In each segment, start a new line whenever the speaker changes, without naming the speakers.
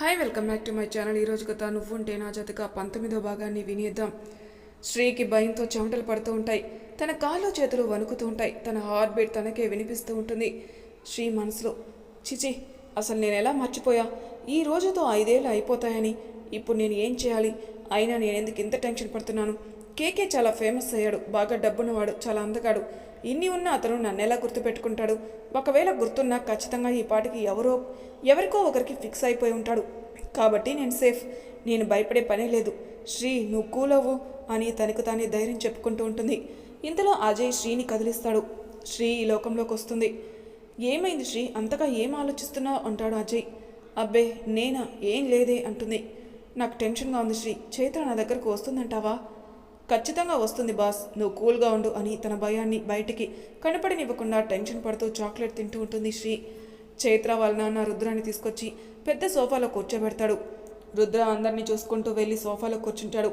Hi welcome back to my channel ఈరోజు కథ నువ్వుంటే నా జతగా పంతొమ్మిదో భాగాన్ని వినేద్దాం. శ్రీకి భయంతో చెమటలు పడుతూ ఉంటాయి. తన కాళ్ళు చేతులు వణుకుతూ ఉంటాయి. తన హార్ట్ బీట్ తనకే వినిపిస్తూ ఉంటుంది. శ్రీ మనసులో చిచి అసలు నేను ఎలా మర్చిపోయా? ఈ రోజుతో ఐదేళ్ళు అయిపోతాయని. ఇప్పుడు నేను ఏం చేయాలి? అయినా నేను ఎందుకు ఇంత టెన్షన్ పడుతున్నాను? కేకే చాలా ఫేమస్ అయ్యాడు. బాగా డబ్బున్నవాడు చాలా అందగాడు. ఇన్ని ఉన్న అతను నన్ను ఎలా గుర్తుపెట్టుకుంటాడు? ఒకవేళ గుర్తున్నా ఖచ్చితంగా ఈ పాటికి ఎవరో ఎవరికో ఒకరికి ఫిక్స్ అయిపోయి ఉంటాడు. కాబట్టి నేను సేఫ్. నేను భయపడే పనే లేదు. శ్రీ నువ్వు కూలవు అని తనకు తానే ధైర్యం చెప్పుకుంటూ ఉంటుంది. ఇంతలో అజయ్ శ్రీని కదిలిస్తాడు. శ్రీ ఈ లోకంలోకి వస్తుంది. ఏమైంది శ్రీ? అంతగా ఏం ఆలోచిస్తున్నావు? అంటాడు అజయ్. అబ్బే నేనా? ఏం లేదే అంటుంది. నాకు టెన్షన్గా ఉంది శ్రీ. చైత్ర నా దగ్గరకు వస్తుందంటావా? ఖచ్చితంగా వస్తుంది బాస్. నువ్వు కూల్గా ఉండు అని తన భయాన్ని బయటికి కనపడనివ్వకుండా టెన్షన్ పడుతూ చాక్లెట్ తింటూ ఉంటుంది శ్రీ. చైత్ర వాళ్ళ నాన్న రుద్రాన్ని తీసుకొచ్చి పెద్ద సోఫాలో కూర్చోబెడతాడు. రుద్ర అందరినీ చూసుకుంటూ వెళ్ళి సోఫాలో కూర్చుంటాడు.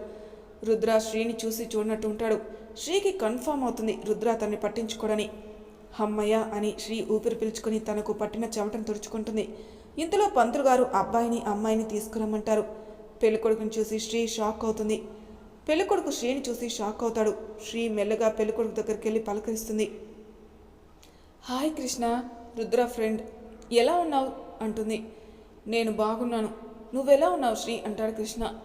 రుద్ర శ్రీని చూసి చూడనట్టు ఉంటాడు. శ్రీకి కన్ఫామ్ అవుతుంది రుద్ర తన్ని పట్టించుకోడని. హమ్మయ్య అని శ్రీ ఊపిరి పీల్చుకుని తనకు పట్టిన చెమటను తుడుచుకుంటుంది. ఇంతలో పంతులు గారు అబ్బాయిని అమ్మాయిని తీసుకురమ్మంటారు. పెళ్ళికొడుకుని చూసి శ్రీ షాక్ అవుతుంది. పెళ్ళికొడుకు శ్రీని చూసి షాక్ అవుతాడు. శ్రీ మెల్లగా పెళ్ళికొడుకు దగ్గరికి వెళ్ళి పలకరిస్తుంది. Hi Krishna Rudra friend. ఎలా ఉన్నావు? అంటుంది. నేను బాగున్నాను. నువ్వెలా ఉన్నావు శ్రీ? అంటాడు కృష్ణ.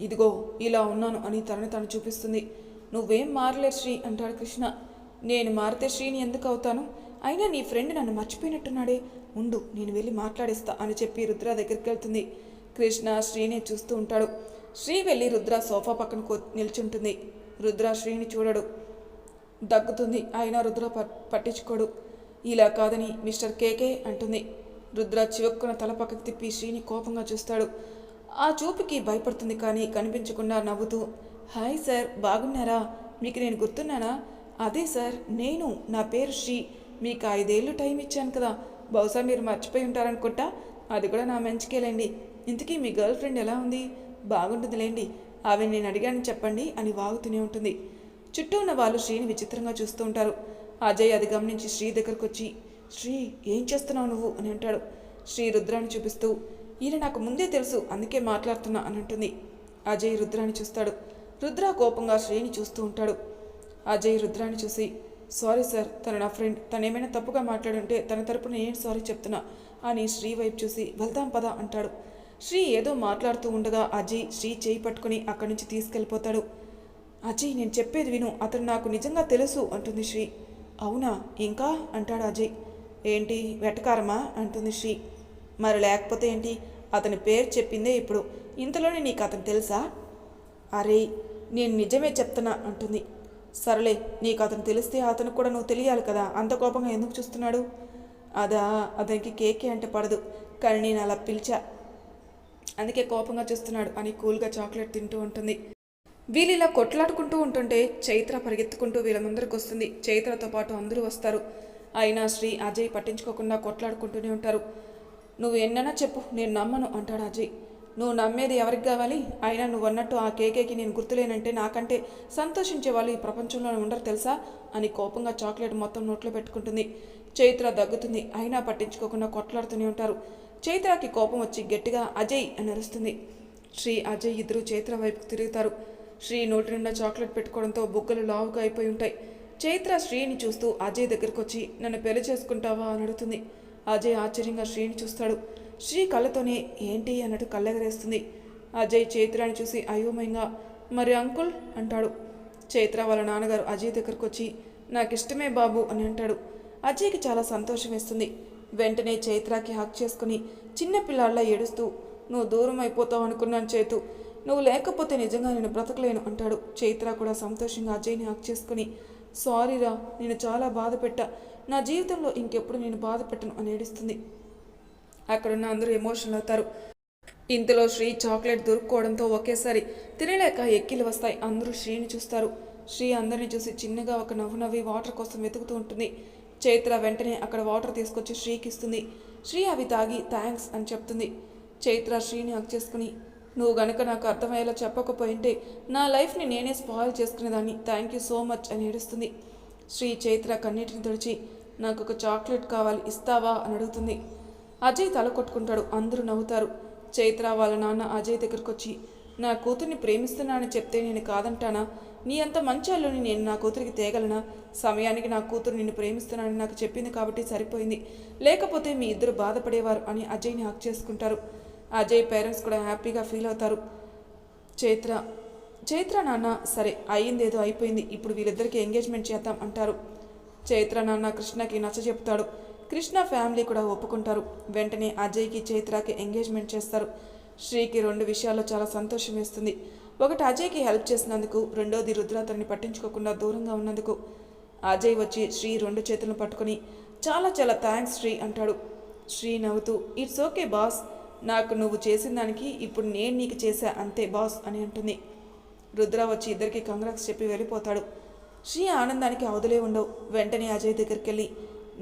ఇదిగో ఇలా ఉన్నాను అని తనని తను చూపిస్తుంది. నువ్వేం మారలేదు శ్రీ? అంటాడు కృష్ణ. నేను మారితే శ్రీని ఎందుకు అవుతాను? అయినా నీ ఫ్రెండ్ నన్ను మర్చిపోయినట్టున్నాడే. ఉండు నేను వెళ్ళి మాట్లాడిస్తా అని చెప్పి రుద్ర దగ్గరికి వెళ్తుంది కృష్ణ శ్రీని చూస్తూ ఉంటాడు. శ్రీ వెళ్ళి రుద్ర సోఫా పక్కన నిల్చుంటుంది. రుద్ర శ్రీని చూడడు. దగ్గుతుంది. అయినా రుద్ర పట్టించుకోడు. ఇలా కాదని మిస్టర్ కేకే అంటుంది. రుద్ర చివక్కున తల పక్కకు తిప్పి శ్రీని కోపంగా చూస్తాడు. ఆ చూపుకి భయపడుతుంది కానీ కనిపించకుండా నవ్వుతూ హాయ్ సార్ బాగున్నారా? మీకు నేను గుర్తున్నానా? అదే సార్ నేను నా పేరు శ్రీ. మీకు ఐదేళ్ళు టైం ఇచ్చాను కదా. బహుశా మీరు మర్చిపోయి ఉంటారనుకుంటా. అది కూడా నా మంచికేలేండి. ఇంతకీ మీ గర్ల్ ఫ్రెండ్ ఎలా ఉంది? బాగుంటుందిలేండి. ఆమె నేను అడిగాను చెప్పండి అని వాగుతూనే ఉంటుంది. చుట్టూ ఉన్న వాళ్ళు శ్రీని విచిత్రంగా చూస్తూ ఉంటారు. అజయ్ అది గమనించి శ్రీ దగ్గరకు వచ్చి శ్రీ ఏం చేస్తున్నావు నువ్వు? అని అంటాడు. శ్రీ రుద్రాన్ని చూపిస్తూ ఈయన నాకు ముందే తెలుసు అందుకే మాట్లాడుతున్నా అని అంటుంది. అజయ్ రుద్రాన్ని చూస్తాడు. రుద్ర కోపంగా శ్రీని చూస్తూ ఉంటాడు. అజయ్ రుద్రాన్ని చూసి సారీ సార్ తను నా ఫ్రెండ్. తను ఏమైనా తప్పుగా మాట్లాడుంటే తన తరపున నేను సారీ చెప్తున్నా అని శ్రీ వైపు చూసి వెళ్దాం పదా అంటాడు. శ్రీ ఏదో మాట్లాడుతూ ఉండగా అజయ్ శ్రీ చేయి పట్టుకుని అక్కడి నుంచి తీసుకెళ్ళిపోతాడు. అజయ్ నేను చెప్పేది విను అతను నాకు నిజంగా తెలుసు అంటుంది శ్రీ. అవునా? ఇంకా? అంటాడు అజయ్. ఏంటి? వెటకారమా? అంటుంది శ్రీ. మరి లేకపోతే ఏంటి? అతని పేరు చెప్పిందే ఇప్పుడు. ఇంతలోనే నీకు అతను తెలుసా? అరే నేను నిజమే చెప్తున్నా అంటుంది. సరేలే నీకు అతను తెలిస్తే అతను కూడా నువ్వు తెలియాలి కదా అంత కోపంగా ఎందుకు చూస్తున్నాడు? అదా అతనికి కేకే అంటే పడదు కానీ నేను అలా పిలిచా. అందుకే కోపంగా చూస్తున్నాడు. అని కూల్గా చాక్లెట్ తింటూ ఉంటుంది. వీళ్ళు ఇలా కొట్లాడుకుంటూ ఉంటుంటే చైత్ర పరిగెత్తుకుంటూ వీళ్ళ ముందరికి వస్తుంది. చైత్రతో పాటు అందరూ వస్తారు. అయినా శ్రీ అజయ్ పట్టించుకోకుండా కొట్లాడుకుంటూనే ఉంటారు. నువ్వు ఎన్నైనా చెప్పు నేను నమ్మను అంటాడు అజయ్. నువ్వు నమ్మేది ఎవరికి కావాలి? అయినా నువ్వు అన్నట్టు ఆ కేకేకి నేను గుర్తులేనంటే నాకంటే సంతోషించే వాళ్ళు ఈ ప్రపంచంలో ఉండరు తెలుసా? అని కోపంగా చాక్లెట్ మొత్తం నోట్లో పెట్టుకుంటుంది. చైత్ర దగ్గుతుంది. అయినా పట్టించుకోకుండా కొట్లాడుతూనే ఉంటారు. చైత్రకి కోపం వచ్చి గట్టిగా అజయ్ అని అరుస్తుంది. శ్రీ అజయ్ ఇద్దరు చైత్ర వైపుకు తిరుగుతారు. శ్రీ నోటి నిండా చాక్లెట్ పెట్టుకోవడంతో బుగ్గలు లావుగా అయిపోయి ఉంటాయి. చైత్ర శ్రీని చూస్తూ అజయ్ దగ్గరకు వచ్చి నన్ను పెళ్ళి చేసుకుంటావా? అని అడుగుతుంది. అజయ్ ఆశ్చర్యంగా శ్రీని చూస్తాడు. శ్రీ కళ్ళతోనే ఏంటి? అన్నట్టు కళ్ళెగరేస్తుంది. అజయ్ చైత్రాని చూసి అయోమయంగా మరి అంకుల్? అంటాడు. చైత్ర వాళ్ళ నాన్నగారు అజయ్ దగ్గరకు వచ్చి నాకు ఇష్టమే బాబు అని అంటాడు. అజయ్కి చాలా సంతోషం వేస్తుంది. వెంటనే చైత్రాకి హక్ చేసుకుని చిన్నపిల్లాళ్ళ ఏడుస్తూ నువ్వు దూరం అయిపోతావు అనుకున్నాను చేతు. నువ్వు లేకపోతే నిజంగా నేను బ్రతకలేను అంటాడు. చైత్ర కూడా సంతోషంగా అజయ్ని హక్ చేసుకుని సారీరా నేను చాలా బాధ పెట్టా నా జీవితంలో ఇంకెప్పుడు నేను బాధ పెట్టను అని ఏడుస్తుంది. అక్కడున్న అందరూ ఎమోషనల్ అవుతారు. ఇంతలో శ్రీ చాక్లెట్ దొరుకుకోవడంతో ఒకేసారి తినలేక ఎక్కిలు వస్తాయి. అందరూ శ్రీని చూస్తారు. శ్రీ అందరిని చూసి చిన్నగా ఒక నవ్వు నవ్వి వాటర్ కోసం వెతుకుతూ ఉంటుంది. చైత్ర వెంటనే అక్కడ వాటర్ తీసుకొచ్చి శ్రీకి ఇస్తుంది. శ్రీ అవి తాగి థ్యాంక్స్ అని చెప్తుంది. చైత్ర శ్రీని హక్ చేసుకుని నువ్వు గనక నాకు అర్థమయ్యేలా చెప్పకపోయింటే నా లైఫ్ని నేనే స్పాయిల్ చేసుకునేదాన్ని. థ్యాంక్ యూ సో మచ్ అని ఏడుస్తుంది. శ్రీ చైత్ర కన్నీటిని తుడిచి నాకు ఒక చాక్లెట్ కావాలి ఇస్తావా? అని అడుగుతుంది. అజయ్ తల కొట్టుకుంటాడు. అందరూ నవ్వుతారు. చైత్ర వాళ్ళ నాన్న అజయ్ దగ్గరకు వచ్చి నా కూతుర్ని ప్రేమిస్తున్నానని చెప్తే నేను కాదంటానా? నీ అంత మంచి నేను నా కూతురికి తేగలనా? సమయానికి నా కూతురు నిన్ను ప్రేమిస్తున్నానని నాకు చెప్పింది కాబట్టి సరిపోయింది. లేకపోతే మీ ఇద్దరు బాధపడేవారు అని అజయ్ని హక్ చేసుకుంటారు. అజయ్ పేరెంట్స్ కూడా హ్యాపీగా ఫీల్ అవుతారు. చైత్ర చైత్ర నాన్న సరే అయ్యిందేదో అయిపోయింది. ఇప్పుడు వీళ్ళిద్దరికి ఎంగేజ్మెంట్ చేద్దాం అంటారు. చైత్ర నాన్న కృష్ణకి నచ్చ చెప్తాడు. కృష్ణ ఫ్యామిలీ కూడా ఒప్పుకుంటారు. వెంటనే అజయ్కి చైత్రకి ఎంగేజ్మెంట్ చేస్తారు. శ్రీకి రెండు విషయాల్లో చాలా సంతోషం వేస్తుంది. ఒకటి అజయ్కి హెల్ప్ చేసినందుకు రెండోది రుద్ర అతన్ని పట్టించుకోకుండా దూరంగా ఉన్నందుకు. అజయ్ వచ్చి శ్రీ రెండు చేతులను పట్టుకొని చాలా చాలా థ్యాంక్స్ శ్రీ అంటాడు. శ్రీ నవ్వుతూ ఇట్స్ ఓకే బాస్ నాకు నువ్వు చేసిన దానికి ఇప్పుడు నేను నీకు చేశా అంతే బాస్ అని అంటుంది. రుద్ర వచ్చి ఇద్దరికి కంగ్రాక్స్ చెప్పి వెళ్ళిపోతాడు. శ్రీ ఆనందానికి అవధులే ఉండవు. వెంటనే అజయ్ దగ్గరికి వెళ్ళి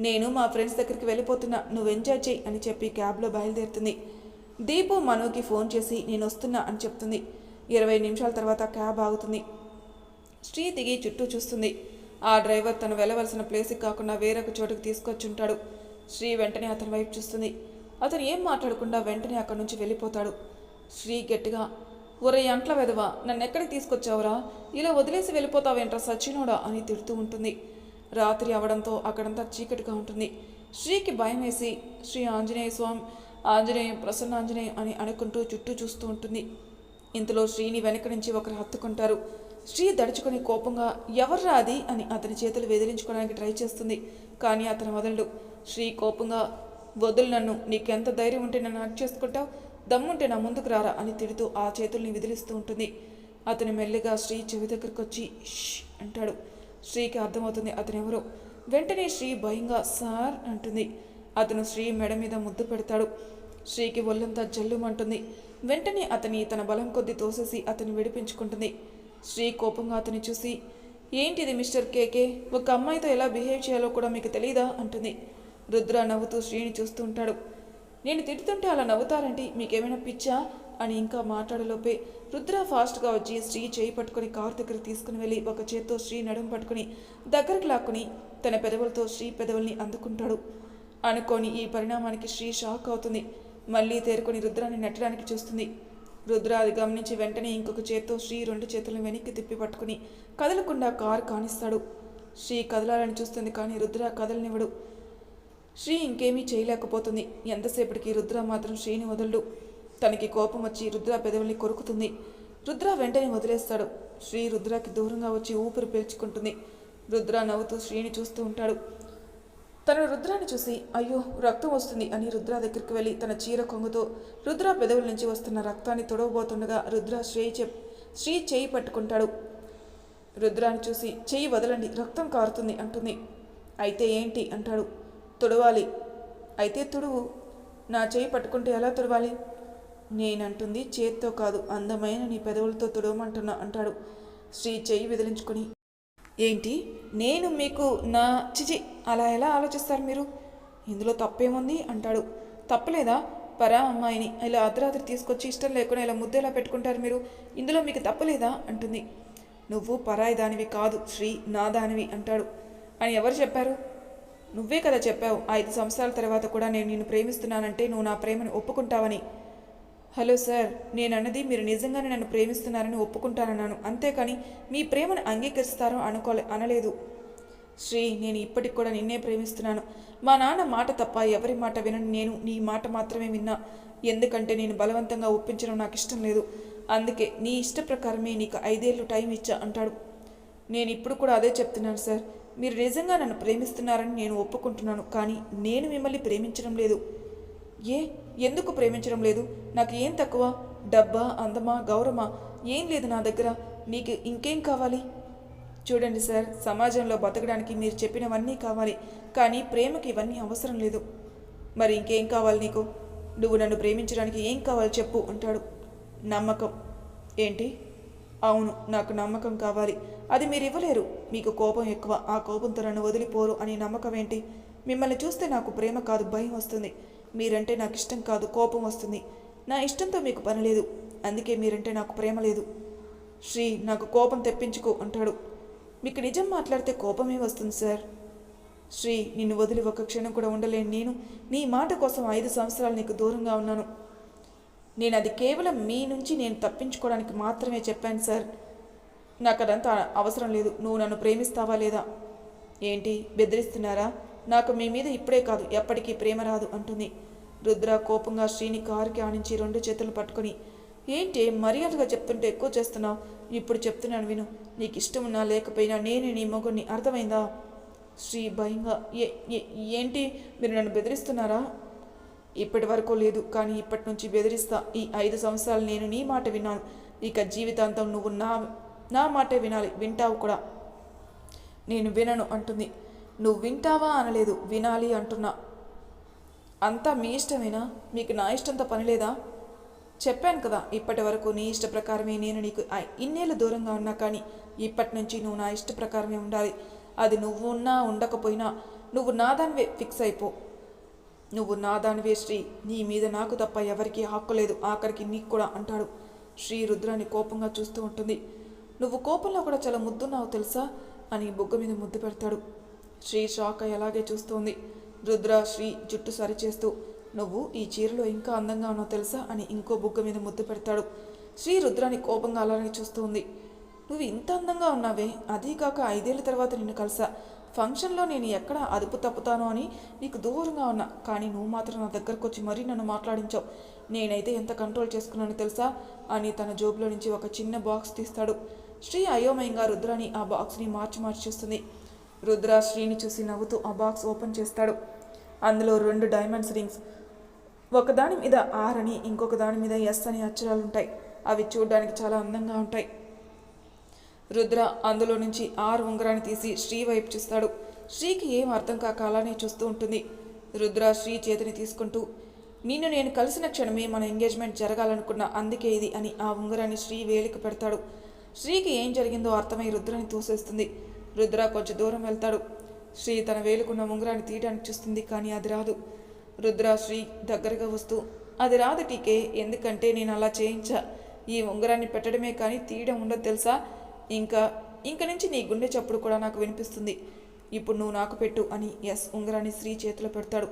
నేను మా ఫ్రెండ్స్ దగ్గరికి వెళ్ళిపోతున్నా నువ్వు ఎంజాయ్ చేయి అని చెప్పి క్యాబ్లో బయలుదేరుతుంది. దీపు మనోకి ఫోన్ చేసి నేను వస్తున్నా అని చెప్తుంది. ఇరవై నిమిషాల తర్వాత క్యాబ్ ఆగుతుంది. స్త్రీ దిగి చుట్టూ చూస్తుంది. ఆ డ్రైవర్ తను వెళ్ళవలసిన ప్లేస్కి కాకుండా వేరొక చోటుకు తీసుకొచ్చుంటాడు. శ్రీ వెంటనే అతని వైపు చూస్తుంది. అతను ఏం మాట్లాడకుండా వెంటనే అక్కడి నుంచి వెళ్ళిపోతాడు. శ్రీ గట్టిగా ఒరే అంట్ల వెదవా నన్ను ఎక్కడికి తీసుకొచ్చావురా? ఇలా వదిలేసి వెళ్ళిపోతావేంట్రా సచ్చినోడా? అని తిడుతూ ఉంటుంది. రాత్రి అవడంతో అక్కడంతా చీకటిగా ఉంటుంది. శ్రీకి భయం వేసి శ్రీ ఆంజనేయ స్వామి ఆంజనేయం ప్రసన్న ఆంజనేయం అని అనుకుంటూ చుట్టూ చూస్తూ ఉంటుంది. ఇంతలో శ్రీని వెనక నుంచి ఒకరు హత్తుకుంటారు. శ్రీ దడుచుకుని కోపంగా ఎవర్రా అది? అని అతని చేతులు వెదిలించుకోవడానికి ట్రై చేస్తుంది. కానీ అతను వదలడు. శ్రీ కోపంగా వదులు నన్ను. నీకెంత ధైర్యం ఉంటే నన్ను హక్ చేసుకుంటావు? దమ్ముంటే నా ముందుకు రారా? అని తిడుతూ ఆ చేతుల్ని విదిలిస్తూ ఉంటుంది. అతను మెల్లిగా శ్రీ చెవి దగ్గరకు వచ్చి అంటాడు. శ్రీకి అర్థమవుతుంది అతను వెంటనే శ్రీ భయంగా సార్ అంటుంది. అతను శ్రీ మెడ మీద ముద్దు పెడతాడు. శ్రీకి ఒళ్ళంతా జల్లుమంటుంది. వెంటనే అతని తన బలం కొద్ది తోసేసి అతని విడిపించుకుంటుంది. శ్రీ కోపంగా అతని చూసి ఏంటిది మిస్టర్ కేకే? ఒక అమ్మాయితో ఎలా బిహేవ్ చేయాలో కూడా మీకు తెలీదా? అంటుంది. రుద్ర నవ్వుతూ శ్రీని చూస్తూ ఉంటాడు. నేను తిడుతుంటే అలా నవ్వుతారంటే మీకేమైనా పిచ్చా? అని ఇంకా మాట్లాడలోపే రుద్ర ఫాస్ట్గా వచ్చి శ్రీ చేయి పట్టుకొని కారు దగ్గర తీసుకుని వెళ్ళి ఒక చేత్తో శ్రీ నడుము పట్టుకుని దగ్గరకు లాక్కుని తన పెదవులతో శ్రీ పెదవుల్ని అందుకుంటాడు. అనుకోని ఈ పరిణామానికి శ్రీ షాక్ అవుతుంది. మళ్ళీ తేరుకొని రుద్రాన్ని నెట్టడానికి చూస్తుంది. రుద్ర అది గమనించి వెంటనే ఇంకొక చేత్తో శ్రీ రెండు చేతులను వెనక్కి తిప్పి పట్టుకుని కదలకుండా కారు కానిస్తాడు. శ్రీ కదలాలని చూస్తుంది కానీ రుద్ర కదలనివ్వడు. శ్రీ ఇంకేమీ చేయలేకపోతుంది. ఎంతసేపటికి రుద్ర మాత్రం శ్రీని వదలడు. తనకి కోపం వచ్చి రుద్ర పెదవుల్ని కొరుకుతుంది. రుద్ర వెంటనే వదిలేస్తాడు. శ్రీ రుద్రకి దూరంగా వచ్చి ఊపిరి పీల్చుకుంటుంది. రుద్ర నవ్వుతూ శ్రీని చూస్తూ ఉంటాడు. తను రుద్రాన్ని చూసి అయ్యో రక్తం వస్తుంది అని రుద్ర దగ్గరికి వెళ్ళి తన చీర కొంగుతో రుద్ర పెదవుల నుంచి వస్తున్న రక్తాన్ని తొడవబోతుండగా రుద్ర శ్రీ చెప్ శ్రీ చేయి పట్టుకుంటాడు. రుద్రాన్ని చూసి చేయి వదలండి రక్తం కారుతుంది అంటుంది. అయితే ఏంటి? అంటాడు. తుడవాలి. అయితే తుడువు నా చేయి పట్టుకుంటే ఎలా తుడవాలి? నేనంటుంది చేత్తో కాదు అందమైన నీ పెదవులతో తుడవమంటున్నా అంటాడు. శ్రీ చేయి విదిలించుకొని ఏంటి? నేను మీకు నా చిచి అలా ఎలా ఆలోచిస్తారు మీరు? ఇందులో తప్పేముంది? అంటాడు. తప్పలేదా? పరా అమ్మాయిని. ఇలా అర్ధరాత్రి తీసుకొచ్చి ఇష్టం లేకుండా ఇలా ముద్ద ఎలా పెట్టుకుంటారు మీరు? ఇందులో మీకు తప్పలేదా? అంటుంది. నువ్వు పరాయి దానివి కాదు శ్రీ నా దానివి అంటాడు. అని ఎవరు చెప్పారు? నువ్వే కదా చెప్పావు. ఐదు సంవత్సరాల తర్వాత కూడా నేను నిన్ను ప్రేమిస్తున్నానంటే నువ్వు నా ప్రేమను ఒప్పుకుంటావని. హలో సార్ నేను అన్నది మీరు నిజంగానే నన్ను ప్రేమిస్తున్నారని ఒప్పుకుంటానన్నాను. అంతేకాని మీ ప్రేమను అంగీకరిస్తారో అనుకోలే అనలేదు. శ్రీ నేను ఇప్పటికి కూడా నిన్నే ప్రేమిస్తున్నాను. మా నాన్న మాట తప్ప ఎవరి మాట వినని నేను నీ మాట మాత్రమే విన్నా. ఎందుకంటే నేను బలవంతంగా ఒప్పించడం నాకు ఇష్టం లేదు. అందుకే నీ ఇష్ట ప్రకారమే నీకు ఐదేళ్ళు టైం ఇచ్చా అంటాడు. నేను ఇప్పుడు కూడా అదే చెప్తున్నాను సార్. మీరు నిజంగా నన్ను ప్రేమిస్తున్నారని నేను ఒప్పుకుంటున్నాను కానీ నేను మిమ్మల్ని ప్రేమించడం లేదు. ఏ? ఎందుకు ప్రేమించడం లేదు? నాకు ఏం తక్కువ? డబ్బా అందమా గౌరవమా ఏం లేదు నా దగ్గర. నీకు ఇంకేం కావాలి? చూడండి సార్ సమాజంలో బతకడానికి మీరు చెప్పినవన్నీ కావాలి కానీ ప్రేమకి ఇవన్నీ అవసరం లేదు. మరి ఇంకేం కావాలి నీకు? నువ్వు నన్ను ప్రేమించడానికి ఏం కావాలి చెప్పు అంటాడు. నమ్మకం. ఏంటి? అవును నాకు నమ్మకం కావాలి. అది మీరు ఇవ్వలేరు. మీకు కోపం ఎక్కువ. ఆ కోపంతో నన్ను వదిలిపోరు అని నమ్మకం ఏంటి? మిమ్మల్ని చూస్తే నాకు ప్రేమ కాదు భయం వస్తుంది. మీరంటే నాకు ఇష్టం కాదు కోపం వస్తుంది. నా ఇష్టంతో మీకు పని లేదు అందుకే మీరంటే నాకు ప్రేమ లేదు. శ్రీ నాకు కోపం తెప్పించుకో అంటాడు. మీకు నిజం మాట్లాడితే కోపమే వస్తుంది సార్. శ్రీ నిన్ను వదిలి ఒక క్షణం కూడా ఉండలేను. నేను నీ మాట కోసం ఐదు సంవత్సరాలు నీకు దూరంగా ఉన్నాను. నేను అది కేవలం మీ నుంచి నేను తప్పించుకోవడానికి మాత్రమే చెప్పాను సార్. నాకు అదంతా అవసరం లేదు. నువ్వు నన్ను ప్రేమిస్తావా లేదా? ఏంటి? బెదిరిస్తున్నారా? నాకు మీ మీద ఇప్పుడే కాదు ఎప్పటికీ ప్రేమ రాదు అంటుంది. రుద్ర కోపంగా శ్రీని కారుకి ఆనించి రెండు చేతులు పట్టుకొని ఏంటి మర్యాదగా చెప్తుంటే ఎక్కువ చేస్తున్నావు? ఇప్పుడు చెప్తున్నాను విను. నీకు ఇష్టం ఉన్నా లేకపోయినా నేనే నీ మొగుడిని అర్థమైందా? శ్రీ భయంగా ఏ ఏ- ఏంటి? మీరు నన్ను బెదిరిస్తున్నారా? ఇప్పటి వరకు లేదు కానీ ఇప్పటి నుంచి బెదిరిస్తా. ఈ ఐదు సంవత్సరాలు నేను నీ మాట విన్నాను. ఇక జీవితాంతం నువ్వు నా నా మాటే వినాలి. వింటావు కూడా. నేను వినను అంటుంది. నువ్వు వింటావా అనలేదు. వినాలి అంటున్నా. అంతా మీ ఇష్టమేనా? మీకు నా ఇష్టంతో పని లేదా? చెప్పాను కదా ఇప్పటి వరకు నీ ఇష్ట ప్రకారమే నేను నీకు ఇన్నేళ్ళు దూరంగా ఉన్నా కానీ ఇప్పటి నుంచి నువ్వు నా ఇష్ట ప్రకారమే ఉండాలి. అది నువ్వు ఉన్నా ఉండకపోయినా నువ్వు నా దానివే ఫిక్స్ అయిపో. నువ్వు నా దానివే శ్రీ. నీ మీద నాకు తప్ప ఎవరికీ హక్కు లేదు. ఆఖరికి నీకు కూడా అంటాడు. శ్రీ రుద్రాన్ని కోపంగా చూస్తూ ఉంటుంది. నువ్వు కోపంలో కూడా చాలా ముద్దున్నావు తెలుసా? అని బొగ్గ మీద ముద్దు పెడతాడు. శ్రీ షాక్ ఎలాగే చూస్తోంది? రుద్ర శ్రీ జుట్టు సరిచేస్తూ నువ్వు ఈ చీరలో ఇంకా అందంగా ఉన్నావు తెలుసా? అని ఇంకో బుగ్గ మీద ముద్దు పెడతాడు. శ్రీ రుద్రాని కోపంగా అలానే చూస్తుంది. నువ్వు ఇంత అందంగా ఉన్నావే అదీ కాక ఐదేళ్ళ తర్వాత నిన్ను కలిసా. ఫంక్షన్లో నేను ఎక్కడ అదుపు తప్పుతానో అని నీకు దూరంగా ఉన్నా. కానీ నువ్వు మాత్రం నా దగ్గరకు వచ్చి మరీ నన్ను మాట్లాడించావు. నేనైతే ఎంత కంట్రోల్ చేసుకున్నానో తెలుసా? అని తన జోబులో నుంచి ఒక చిన్న బాక్స్ తీస్తాడు. శ్రీ అయోమయంగా రుద్రాని ఆ బాక్స్ని మార్చి మార్చి చూస్తుంది. రుద్ర శ్రీని చూసి నవ్వుతూ ఆ బాక్స్ ఓపెన్ చేస్తాడు. అందులో రెండు డైమండ్స్ రింగ్స్ ఒకదాని మీద ఆర్ అని ఇంకొక దాని మీద ఎస్ అని అక్షరాలు ఉంటాయి. అవి చూడడానికి చాలా అందంగా ఉంటాయి. రుద్ర అందులో నుంచి ఆర్ ఉంగరాన్ని తీసి శ్రీ వైపు చూస్తాడు. శ్రీకి ఏం అర్థం కాక అలానే చూస్తూ ఉంటుంది. రుద్ర శ్రీ చేతిని తీసుకుంటూ నిన్ను నేను కలిసిన క్షణమే మన ఎంగేజ్మెంట్ జరగాలనుకున్న అందుకే ఇది అని ఆ ఉంగరాన్ని శ్రీ వేలికి పెడతాడు. శ్రీకి ఏం జరిగిందో అర్థమై రుద్రని తోసేస్తుంది. రుద్ర కొంచెం దూరం వెళ్తాడు. శ్రీ తన వేలుకున్న ఉంగరాన్ని తీయడానికి చూస్తుంది కానీ అది రాదు. రుద్ర శ్రీ దగ్గరగా వస్తూ అది రాదు టీకే ఎందుకంటే నేను అలా చేయించా. ఈ ఉంగరాన్ని పెట్టడమే కానీ తీయడం ఉండదు తెలుసా? ఇంకా ఇంక నుంచి నీ గుండె చప్పుడు కూడా నాకు వినిపిస్తుంది. ఇప్పుడు నువ్వు నాకు పెట్టు అని ఎస్ ఉంగరాన్ని శ్రీ చేతిలో పెడతాడు.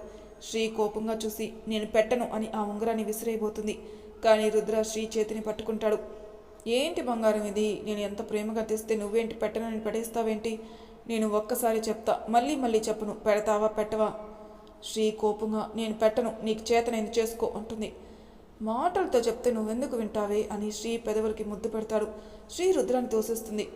శ్రీ కోపంగా చూసి నేను పెట్టను అని ఆ ఉంగరాన్ని విసిరేయబోతుంది. కానీ రుద్ర శ్రీ చేతిని పట్టుకుంటాడు. ఏంటి బంగారం ఇది? నేను ఎంత ప్రేమగా తెస్తే నువ్వేంటి పెట్టనని పడేస్తావేంటి? నేను ఒక్కసారి చెప్తా మళ్ళీ మళ్ళీ చెప్పను. పెడతావా పెట్టవా? శ్రీ కోపంగా నేను పెట్టను నీకు చేతనైంది చేసుకో? అంటుంది. మాటలతో చెప్తే నువ్వెందుకు వింటావే? అని శ్రీ పెదవులకి ముద్దు పెడతాడు. శ్రీ రుద్రాన్ని తోసేస్తుంది.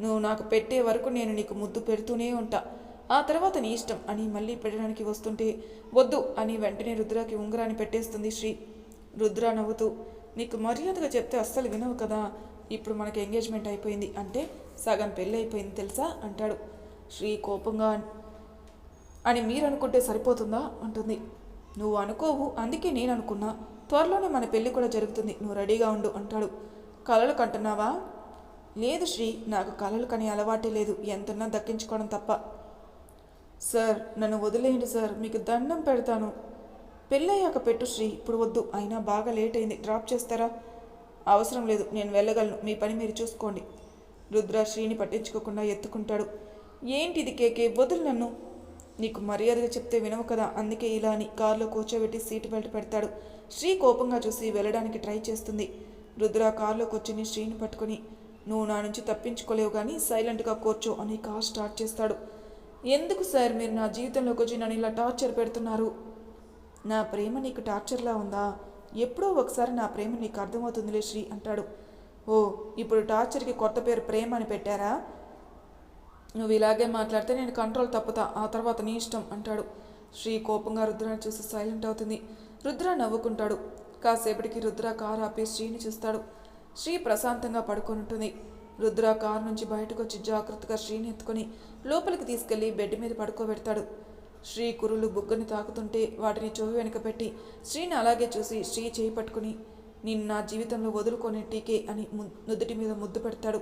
నువ్వు నాకు పెట్టే వరకు నేను నీకు ముద్దు పెడుతూనే ఉంటా. ఆ తర్వాత నీ ఇష్టం అని మళ్ళీ పెట్టడానికి వస్తుంటే వద్దు అని వెంటనే రుద్రాకి ఉంగరాన్ని పెట్టేస్తుంది శ్రీ రుద్ర నవ్వుతూ నీకు మర్యాదగా చెప్తే అస్సలు వినవు కదా. ఇప్పుడు మనకి ఎంగేజ్మెంట్ అయిపోయింది. అంటే సగం పెళ్ళి అయిపోయింది తెలుసా? అంటాడు. శ్రీ కోపంగా అని మీరు అనుకుంటే సరిపోతుందా? అంటుంది. నువ్వు అనుకోవు అందుకే నేను అనుకున్నా త్వరలోనే మన పెళ్ళి కూడా జరుగుతుంది. నువ్వు రెడీగా ఉండు అంటాడు. కలలు కంటున్నావా? లేదు శ్రీ నాకు కలలు కని అలవాటే లేదు. ఎంతన్నా దక్కించుకోవడం తప్ప. సార్ నన్ను వదిలేయండి సార్. మీకు దండం పెడతాను. పెళ్ళయ్యాక పెట్టు శ్రీ ఇప్పుడు వద్దు. అయినా బాగా లేట్ అయింది. డ్రాప్ చేస్తారా? అవసరం లేదు. నేను వెళ్ళగలను. మీ పని మీరు చూసుకోండి. రుద్ర శ్రీని పట్టించుకోకుండా ఎత్తుకుంటాడు. ఏంటిది కేకే? వదులు నన్ను. నీకు మర్యాదగా చెప్తే వినవు కదా. అందుకే ఇలా అని కారులో కూర్చోబెట్టి సీట్ బెల్ట్ పెడతాడు. శ్రీ కోపంగా చూసి వెళ్ళడానికి ట్రై చేస్తుంది. రుద్ర కారులో కూర్చొని శ్రీని పట్టుకొని నువ్వు నా నుంచి తప్పించుకోలేవు కానీ సైలెంట్గా కూర్చో అని కార్ స్టార్ట్ చేస్తాడు. ఎందుకు సార్ మీరు నా జీవితంలోకి వచ్చి నన్ను ఇలా టార్చర్ పెడుతున్నారు? నా ప్రేమ నీకు టార్చర్లా ఉందా? ఎప్పుడో ఒకసారి నా ప్రేమ నీకు అర్థమవుతుందిలే శ్రీ అంటాడు. ఓ ఇప్పుడు టార్చర్కి కొత్త పేరు ప్రేమ అని పెట్టారా? నువ్వు ఇలాగే మాట్లాడితే నేను కంట్రోల్ తప్పుతా ఆ తర్వాత నీ ఇష్టం అంటాడు. శ్రీ కోపంగా రుద్రాన్ని చూసి సైలెంట్ అవుతుంది. రుద్ర నవ్వుకుంటాడు. కాసేపటికి రుద్ర కారు ఆపి శ్రీని చూస్తాడు. శ్రీ ప్రశాంతంగా పడుకొని ఉంటుంది రుద్ర కారు నుంచి బయటకు వచ్చి జాగ్రత్తగా శ్రీని ఎత్తుకొని లోపలికి తీసుకెళ్ళి బెడ్ మీద పడుకోబెడతాడు. శ్రీ కురులు బుగ్గని తాకుతుంటే వాటిని చెవి వెనక పెట్టి శ్రీని అలాగే చూసి శ్రీ చేయి పట్టుకుని నిన్ను నా జీవితంలో వదులుకొని టీకే అని నుదుటి మీద ముద్దు పెడతాడు.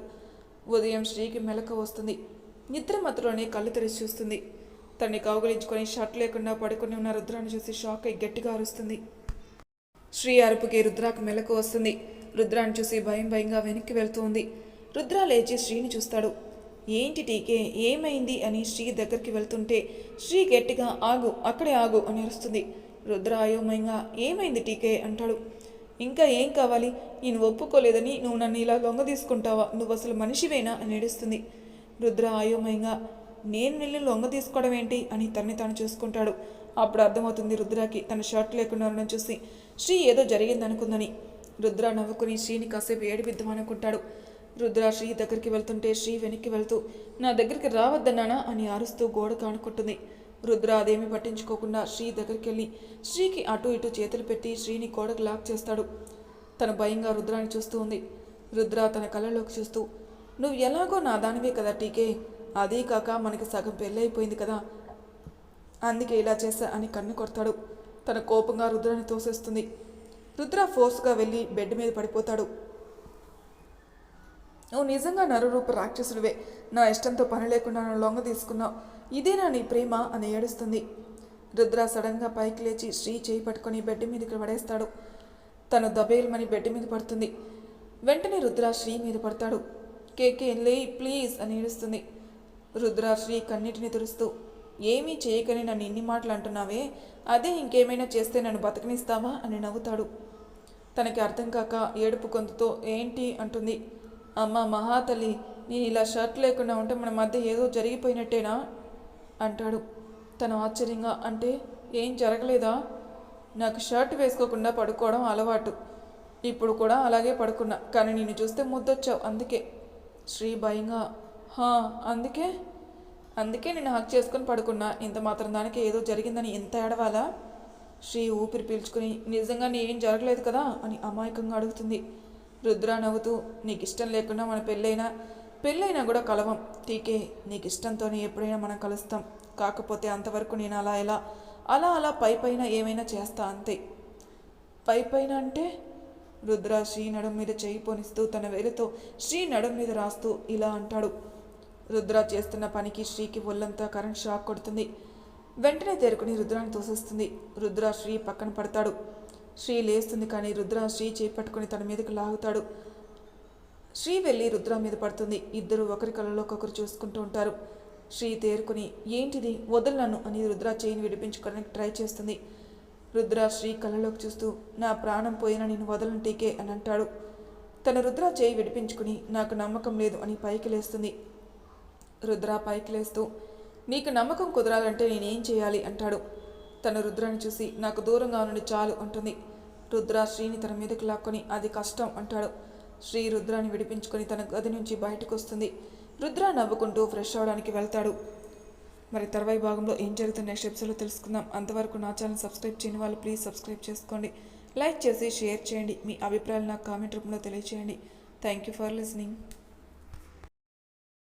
ఉదయం శ్రీకి మెలక వస్తుంది. నిద్ర మత్తులోనే కళ్ళు తెరిచి చూస్తుంది. తన్ని కౌగలించుకొని షర్ట్ లేకుండా పడుకొని ఉన్న రుద్రాన్ని చూసి షాక్ అయి గట్టిగా అరుస్తుంది. శ్రీ అరుపుకి రుద్రాకు మెలకు వస్తుంది. రుద్రాన్ని చూసి భయం భయంగా వెనక్కి వెళ్తుంది రుద్ర లేచి శ్రీని చూస్తాడు. ఏంటి టీకే ఏమైంది అని శ్రీ దగ్గరికి వెళ్తుంటే శ్రీ గట్టిగా ఆగు అక్కడే ఆగు అని అరుస్తుంది. రుద్ర అయోమయంగా ఏమైంది టీకే అంటాడు. ఇంకా ఏం కావాలి? నేను ఒప్పుకోలేదని నువ్వు నన్ను ఇలా లొంగ తీసుకుంటావా? నువ్వు అసలు మనిషివేనా? అని ఏడుస్తుంది. రుద్ర అయోమయంగా నేను వెళ్ళి లొంగ తీసుకోవడం ఏంటి? అని తనని తాను చూసుకుంటాడు. అప్పుడు అర్థమవుతుంది రుద్రకి తన షర్ట్ లేకుండా ఉండడం చూసి శ్రీ ఏదో జరిగిందనుకుందని. రుద్ర నవ్వుకుని శ్రీని కాసేపు ఏడిపిద్దామనుకుంటాడు. రుద్ర శ్రీ దగ్గరికి వెళ్తుంటే శ్రీ వెనక్కి వెళ్తూ నా దగ్గరికి రావద్దన్నానా అని అరుస్తూ గోడ కానుకుంటుంది రుద్ర అదేమి పట్టించుకోకుండా శ్రీ దగ్గరికి వెళ్ళి శ్రీకి అటు ఇటు చేతులు పెట్టి శ్రీని గోడకు లాక్ చేస్తాడు. తన భయంగా రుద్రాన్ని చూస్తూ ఉంది. రుద్ర తన కళ్ళలోకి చూస్తూ నువ్వు ఎలాగో నా దానివే కదా టీకే అదీ కాక మనకి సగం పెళ్ళైపోయింది కదా. అందుకే ఇలా చేశా అని కన్ను కొడతాడు. తన కోపంగా రుద్రాన్ని తోసేస్తుంది. రుద్ర ఫోర్స్గా వెళ్ళి బెడ్ మీద పడిపోతాడు. నువ్వు నిజంగా నరురూప రాక్షసుడివే. నా ఇష్టంతో పని లేకుండా నన్ను లొంగ తీసుకున్నావు. ఇదేనా నీ ప్రేమ? అని ఏడుస్తుంది. రుద్ర సడన్గా పైకి లేచి శ్రీ చేయి పట్టుకొని బెడ్ మీదకి పడేస్తాడు. తను దబేల్మని బెడ్ మీద పడుతుంది. వెంటనే రుద్ర శ్రీ మీద పడతాడు. కేకే లే ప్లీజ్ అని ఏడుస్తుంది. రుద్ర శ్రీ కన్నిటిని తురుస్తూ ఏమీ చేయకని నన్ను ఇన్ని మాటలు అంటున్నావే? అదే ఇంకేమైనా చేస్తే నన్ను బతకనిస్తావా? అని నవ్వుతాడు. తనకి అర్థం కాక ఏడుపు గొంతుతో ఏంటి? అంటుంది. అమ్మ మహాతల్లి నేను ఇలా షర్ట్ లేకుండా ఉంటే మన మధ్య ఏదో జరిగిపోయినట్టేనా? అంటాడు. తను ఆశ్చర్యంగా అంటే ఏం జరగలేదా? నాకు షర్ట్ వేసుకోకుండా పడుకోవడం అలవాటు. ఇప్పుడు కూడా అలాగే పడుకున్నా కానీ నిన్ను చూస్తే ముద్దొచ్చావు అందుకే. శ్రీ భయంగా హా అందుకే? అందుకే నేను హక్ చేసుకొని పడుకున్నా ఇంత మాత్రం దానికి ఏదో జరిగిందని ఎంత ఏడవాలా? శ్రీ ఊపిరి పీల్చుకుని నిజంగా నీ ఏం జరగలేదు కదా? అని అమాయకంగా అడుగుతుంది. రుద్ర నవ్వుతూ నీకు ఇష్టం లేకుండా మన పెళ్ళైనా పెళ్ళైనా కూడా కలవం. టీకే నీకు ఇష్టంతోనే ఎప్పుడైనా మనం కలుస్తాం. కాకపోతే అంతవరకు నేను అలా ఎలా అలా అలా పై పైన ఏమైనా చేస్తా అంతే. పై పైన అంటే? రుద్ర శ్రీ నడుం మీద చేయి పోనిస్తూ తన వేలుతో శ్రీ నడుం మీద రాస్తూ ఇలా అంటాడు. రుద్ర చేస్తున్న పనికి శ్రీకి ఒళ్ళంతా కరెంట్ షాక్ కొడుతుంది. వెంటనే తేరుకుని రుద్రాన్ని తోసేస్తుంది. రుద్ర శ్రీ పక్కన పడతాడు. శ్రీ లేస్తుంది కానీ రుద్ర శ్రీ చేయి పట్టుకుని తన మీదకి లాగుతాడు. శ్రీ వెళ్ళి రుద్ర మీద పడుతుంది. ఇద్దరు ఒకరి కళ్ళలో ఒకరు చూసుకుంటూ ఉంటారు. శ్రీ తేరుకుని ఏంటిది? వదలను అని రుద్ర చేయిని విడిపించుకోవడానికి ట్రై చేస్తుంది. రుద్ర శ్రీ కళ్ళలోకి చూస్తూ నా ప్రాణం పోయిన నేను వదలను టీకే అని అంటాడు. తన రుద్ర చేయి విడిపించుకుని నాకు నమ్మకం లేదు అని పైకి లేస్తుంది. రుద్ర పైకి లేస్తూ నీకు నమ్మకం కుదరాలంటే నేనేం చేయాలి? అంటాడు. తన రుద్రాన్ని చూసి నాకు దూరంగా నుండి చాలు అంటుంది. రుద్ర శ్రీని తన మీదకు లాక్కొని అది కష్టం అంటాడు. శ్రీ రుద్రాన్ని విడిపించుకొని తన గది నుంచి బయటకు వస్తుంది. రుద్ర నవ్వుకుంటూ ఫ్రెష్ అవడానికి వెళ్తాడు. మరి తర్వాయి భాగంలో ఏం జరుగుతుంది నెక్స్ట్ ఎపిసోడ్లో తెలుసుకుందాం. అంతవరకు నా ఛానల్ సబ్స్క్రైబ్ చేయని వాళ్ళు ప్లీజ్ సబ్స్క్రైబ్ చేసుకోండి. లైక్ చేసి షేర్ చేయండి. మీ అభిప్రాయాలు నాకు కామెంట్ రూపంలో తెలియచేయండి. Thank you for listening.